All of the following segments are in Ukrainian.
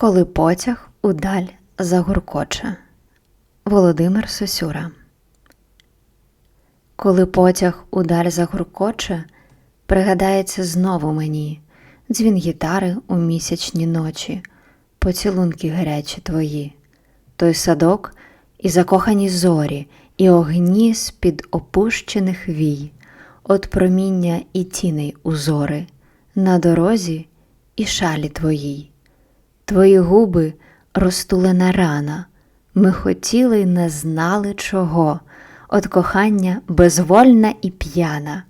Коли потяг удаль загуркоче. Володимир Сосюра. Коли потяг удаль загуркоче, пригадається знову мені дзвін гітари у місячні ночі, поцілунки гарячі твої, той садок і закохані зорі, і огні з-під опущених вій, от проміння і тіней узори, на дорозі і шалі твоїй. Твої губи розтулена рана, ми хотіли й не знали чого, от кохання безвольна і п'яна,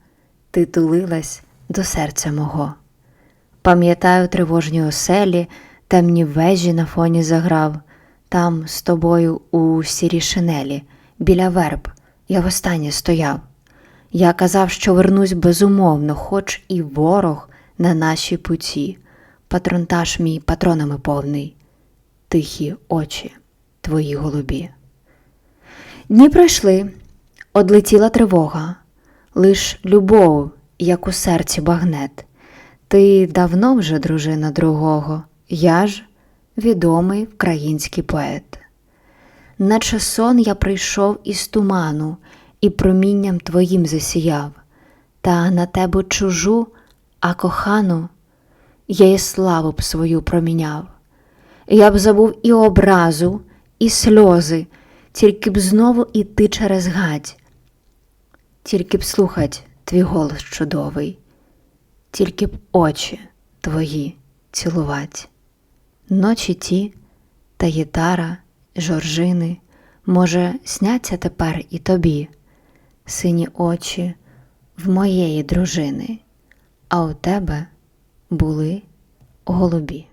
ти тулилась до серця мого. Пам'ятаю тривожні оселі, темні вежі на фоні заграв, там з тобою у сірій шинелі, біля верб, я востаннє стояв. Я казав, що вернусь безумовно, хоч і ворог на нашій путі, патронтаж мій патронами повний, тихі очі твої голубі. Дні пройшли, одлетіла тривога, лиш любов, як у серці багнет. Ти давно вже дружина другого, я ж відомий український поет. Наче сон я прийшов із туману і промінням твоїм засіяв, та на тебе чужу, а кохану я і славу б свою проміняв. Я б забув і образу, і сльози, тільки б знову іти через гадь, тільки б слухать твій голос чудовий, тільки б очі твої цілувать. Ночі ті та гітара, жоржини, може, сняться тепер і тобі, сині очі в моєї дружини, а у тебе були голубі.